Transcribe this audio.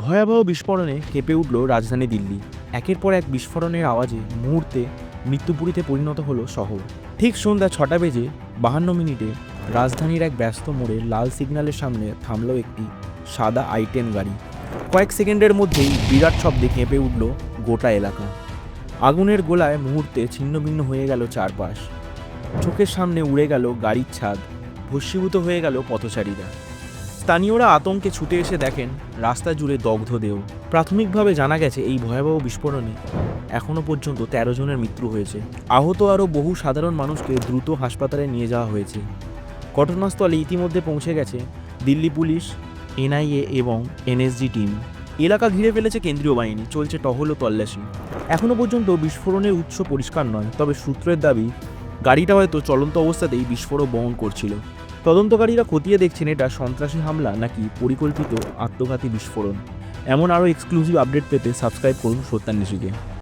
ভয়াবহ বিস্ফোরণে কেঁপে উঠল রাজধানী দিল্লি। একের পর এক বিস্ফোরণের আওয়াজে মুহূর্তে মৃত্যুপুরীতে পরিণত হলো শহর। ঠিক সন্ধ্যা ছটা বেজে বাহান্ন মিনিটে রাজধানীর এক ব্যস্ত মোড়ে লাল সিগন্যালের সামনে থামল একটি সাদা আইটেন গাড়ি। কয়েক সেকেন্ডের মধ্যেই বিরাট শব্দে কেঁপে উঠল গোটা এলাকা। আগুনের গোলায় মুহূর্তে ছিন্নভিন্ন হয়ে গেল চারপাশ। চোখের সামনে উড়ে গেল গাড়ির ছাদ, ভস্মীভূত হয়ে গেল পথচারীরা। স্থানীয়রা আতঙ্কে ছুটে এসে দেখেন রাস্তা জুড়ে দগ্ধ দেহ প্রাথমিকভাবে জানা গেছে, এই ভয়াবহ বিস্ফোরণে এখনও পর্যন্ত তেরো জনের মৃত্যু হয়েছে। আহত আরও বহু সাধারণ মানুষকে দ্রুত হাসপাতালে নিয়ে যাওয়া হয়েছে। ঘটনাস্থলে ইতিমধ্যে পৌঁছে গেছে দিল্লি পুলিশ, এনআইএ এবং এনএসজি টিম। এলাকা ঘিরে ফেলেছে কেন্দ্রীয় বাহিনী, চলছে টহল ও তল্লাশি। এখনও পর্যন্ত বিস্ফোরণের উৎস পরিষ্কার নয়, তবে সূত্রের দাবি গাড়িটা হয়তো চলন্ত অবস্থাতেই বিস্ফোরক বহন করছিল। তদন্তকারীরা খতিয়ে দেখছেন এটা সন্ত্রাসী হামলা নাকি পরিকল্পিত আত্মঘাতী বিস্ফোরণ। এমন আরও এক্সক্লুসিভ আপডেট পেতে সাবস্ক্রাইব করুন সত্যান্বেষীকে।